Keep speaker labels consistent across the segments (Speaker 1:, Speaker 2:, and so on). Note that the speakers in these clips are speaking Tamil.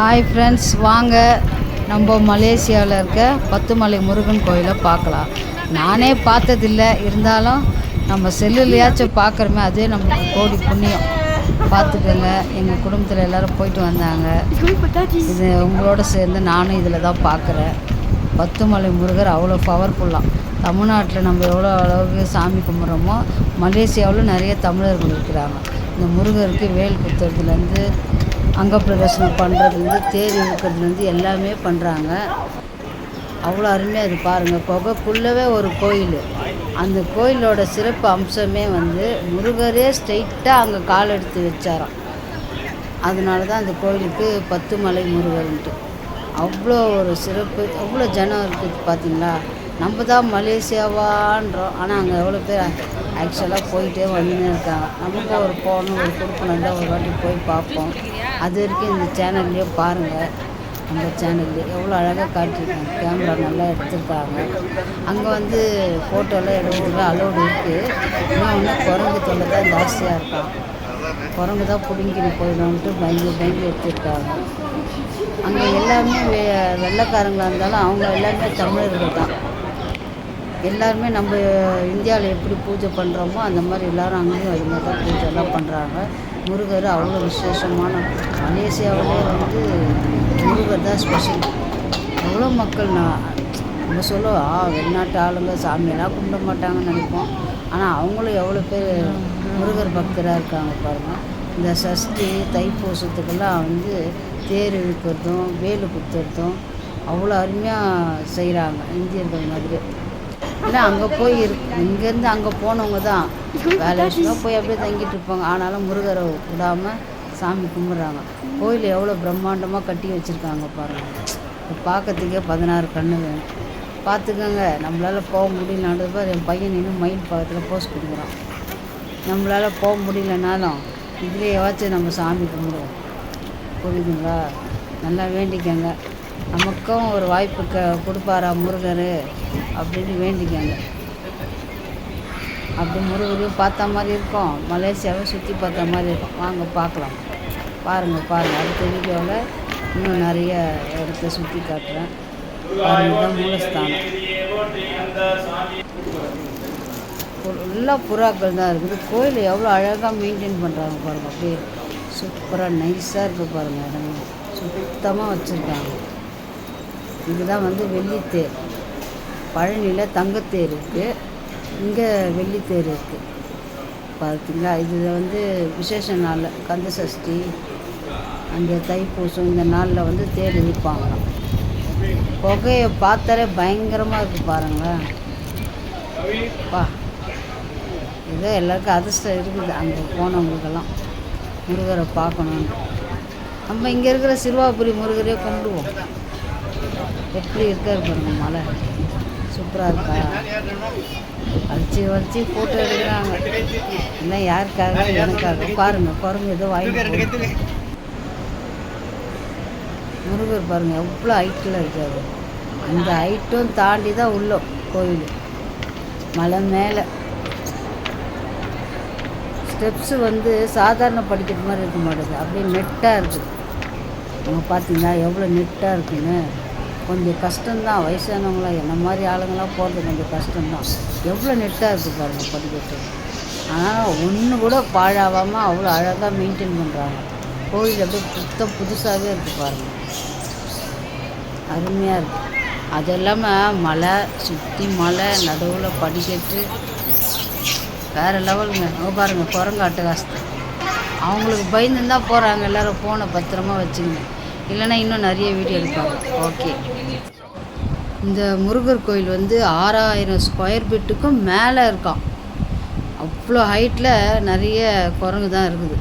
Speaker 1: ஹாய் ஃப்ரெண்ட்ஸ் வாங்க. நம்ம மலேசியாவில் இருக்க பத்துமலை முருகன் கோயிலை பார்க்கலாம். நானே பார்த்ததில்ல. இருந்தாலும் நம்ம செல்லுலையாச்சும் பார்க்குறோமே அதே நம்மளுக்கு கோடி புண்ணியம். பார்த்துக்கோங்க எங்கள் குடும்பத்தில் எல்லோரும் போயிட்டு வந்தாங்க. இது உங்களோட சேர்ந்து நானும் இதில் தான் பார்க்குறேன். பத்துமலை முருகர் அவ்வளோ பவர்ஃபுல்லாக தமிழ்நாட்டில் நம்ம எவ்வளோ அளவுக்கு சாமி கும்பிட்றோமோ மலேசியாவிலும் நிறைய தமிழர்கள் இருக்கிறாங்க. இந்த முருகருக்கு வேல் குத்துறதுலேருந்து அங்க பிரதர்ஷனம் பண்ணுறதுலேருந்து தேர் இழுக்கிறதுலேருந்து எல்லாமே பண்ணுறாங்க அவ்வளோ அருமையாக இது பாருங்கள் குகைக்குள்ளவே ஒரு கோயில். அந்த கோயிலோட சிறப்பு அம்சமே வந்து முருகரே ஸ்ட்ரெயிட்டாக அங்கே கால் எடுத்து வச்சாராம். அதனால தான் அந்த கோயிலுக்கு பத்து மலை முருகர்ன்ட்டு. அவ்வளோ ஒரு சிறப்பு அவ்வளோ ஜனம் இருக்குது பார்த்தீங்களா நம்ம தான் மலேசியாவான்றோம். ஆனால் அங்கே எவ்வளோ பேர் ஆக்சுவலாக போயிட்டே வந்துன்னு இருக்காங்க. நமக்கு ஒரு போகணும் ஒரு கொடுக்கணும். தான் ஒரு வாட்டி போய் பார்ப்போம். அது வரைக்கும் இந்த சேனல்லையே பாருங்கள் அந்த சேனல்லே எவ்வளோ அழகாக காட்டியிருக்காங்க. கேமரா நல்லா எடுத்திருக்காங்க. அங்கே வந்து ஃபோட்டோலாம் எடுக்கிறதுக்கு அலோடு இருக்குது இன்னும் ஒன்று குரங்கு தொல்லை தான் ஜாஸ்தியாக இருக்கான் குரங்கு தான் பிடுங்கிட்டு போயிடும்ட்டு பயந்து பயந்து எடுத்துருக்காங்க. அங்கே எல்லாமே வெ வெள்ளைக்காரங்களாக இருந்தாலும் அவங்க எல்லாமே தமிழர்கள் தான். எல்லாருமே நம்ம இந்தியாவில் எப்படி பூஜை பண்ணுறோமோ அந்த மாதிரி எல்லோரும் அங்கேயும் அது மாதிரி தான் பூஜைலாம் பண்ணுறாங்க முருகர் அவ்வளோ விசேஷமான மலேசியாவிலே வந்து முருகர் தான் ஸ்பெஷல் எவ்வளோ மக்கள் நான் நம்ம சொல்லுவோம் ஆ வெளிநாட்டு ஆளுங்க சாமியெல்லாம் கும்பிட மாட்டாங்கன்னு நினைப்போம். ஆனால் அவங்களும் எவ்வளோ பேர் முருகர் பக்தராக இருக்காங்க பாருங்கள் இந்த சஷ்டி தைப்பூசத்துக்கெல்லாம் வந்து தேர் இழுக்கிறதும் வேலு குத்துறதும் அவ்வளோ அருமையாக செய்கிறாங்க இந்தியர்கள் மாதிரி இல்லை அங்கே போய் இருக்கு இங்கேருந்து அங்கே போனவங்க தான். வேலை விஷயமா போய் அப்படியே தங்கிட்டு இருப்பாங்க. ஆனாலும் முருகரை விடாமல் சாமி கும்பிட்றாங்க. கோயில் எவ்வளோ பிரம்மாண்டமாக கட்டி வச்சுருக்காங்க பாருங்கள் பார்க்கறதுக்கே பதினாறு கண்ணு வேணும். பார்த்துக்கோங்க நம்மளால் போக முடியலன்றது என் பையன் இன்னும் மைண்ட் பக்கத்தில் போஸ்ட் கொடுக்குறான். நம்மளால் போக முடியலனாலும் இதுலேயாச்சும் நம்ம சாமி கும்பிடுவோம். புரியுதுங்களா? நல்லா வேண்டிக்கங்க. நமக்கும் ஒரு வாய்ப்பு க கொடுப்பாரா முருகர் அப்படின்னு வேண்டிக்கங்க. அப்படி முருகரையும் பார்த்த மாதிரி இருக்கும். மலேசியாவை சுற்றி பார்த்த மாதிரி இருக்கும். வாங்க பார்க்கலாம். பாருங்கள் பாருங்கள் அடுத்த வீடியோவில் இன்னும் நிறைய இடத்த சுற்றி காட்டுறேன். தான் மூலஸ்தானம். எல்லா புறாக்கள் தான் இருக்குது. கோயில் எவ்வளோ அழகாக மெயின்டைன் பண்ணுறாங்க பாருங்கள் அப்படியே சூப்பராக நைஸாக இருக்குது பாருங்கள் இடமே சுத்தமாக வச்சுருக்காங்க. இதுதான் வந்து வெள்ளித்தேர். பழனியில் தங்கத்தேர் இருக்குது இங்கே வெள்ளித்தேர் இருக்குது பார்த்தீங்களா இது வந்து விசேஷ நாளில் கந்த சஷ்டி அந்த தைப்பூசம் இந்த நாளில் வந்து தேர் இழுப்பாங்களாம். புகையை பார்த்தாலே பயங்கரமாக இருக்குது பாருங்களேன். பா ஏதோ எல்லாருக்கும் அதிர்ஷ்டம் இருக்குது அங்கே போனவங்களுக்கெல்லாம். முருகரை பார்க்கணுன்னு நம்ம இங்கே இருக்கிற சிறுவாபுரி முருகரே கும்பிடுவோம். எப்படி இருக்காரு பாருங்க மலை சூப்பராக இருக்கா? வலிச்சு வலிச்சு ஃபோட்டோ எடுக்கிறாங்க. இல்லை யாருக்காக? எனக்காக. பாருங்கள் குரங்கு ஏதோ வாங்கிட்டு முருகர் பாருங்கள் எவ்வளோ ஹைட்டில் இருக்காரு. அந்த ஹைட்டும் தாண்டி தான் உள்ள கோயில் மலை மேலே. ஸ்டெப்ஸு வந்து சாதாரண படிக்கிற மாதிரி இருக்க மாட்டேங்குது. அப்படியே நெட்டாக இருக்குது அவங்க பார்த்தீங்கன்னா எவ்வளோ நெட்டாக இருக்குன்னு. கொஞ்சம் கஷ்டம்தான். வயசானவங்களாம் என்ன மாதிரி ஆளுங்களாம் போகிறது கொஞ்சம் கஷ்டம்தான். எவ்வளோ நெட்டாக இருக்குது பாருங்கள் படிக்கட்டு. ஆனால் ஒன்று கூட பாழாகாமல் அவ்வளோ அழகாக மெயின்டைன் பண்ணுறாங்க கோயில் அப்படியே புத்தம் புதுசாகவே இருக்குது பாருங்கள் அருமையாக இருக்குது அது இல்லாமல் மலை சுற்றி மலை நடுவில் படிக்கட்டு. வேறு லெவலுங்க. ஓ பாருங்கள் குரங்கு அட்டகாசத்தை அவங்களுக்கு பயந்துன்னு தான் போகிறாங்க எல்லோரும் ஃபோனை பத்திரமா வச்சுக்கணும் இல்லைன்னா இன்னும் நிறைய வீடியோ எடுப்பாங்க. ஓகே இந்த முருகர் கோயில் வந்து ஆறாயிரம் ஸ்கொயர் ஃபீட்டுக்கும் மேலே இருக்கான் அவ்வளோ ஹைட்டில் நிறைய குரங்கு தான் இருக்குது.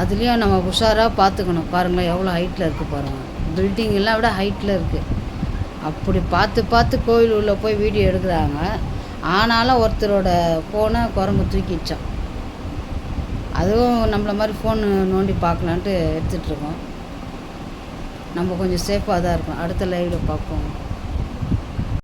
Speaker 1: அதுலேயும் நம்ம உஷாராக பார்த்துக்கணும். பாருங்களேன் எவ்வளோ ஹைட்டில் இருக்குது பாருங்கள் பில்டிங் எல்லாம் விட ஹைட்டில் இருக்குது அப்படி பார்த்து பார்த்து கோயில் உள்ளே போய் வீடியோ எடுக்கிறாங்க. ஆனாலும் ஒருத்தரோட ஃபோனை குரங்கு தூக்கிடுச்சான் அதுவும் நம்மளை மாதிரி ஃபோன் நோண்டி பார்க்கலான்ட்டு எடுத்துகிட்ருக்கோம் நம்ம கொஞ்சம் சேஃபாக தான் இருக்கும் அடுத்த லைவில் பார்ப்போம்.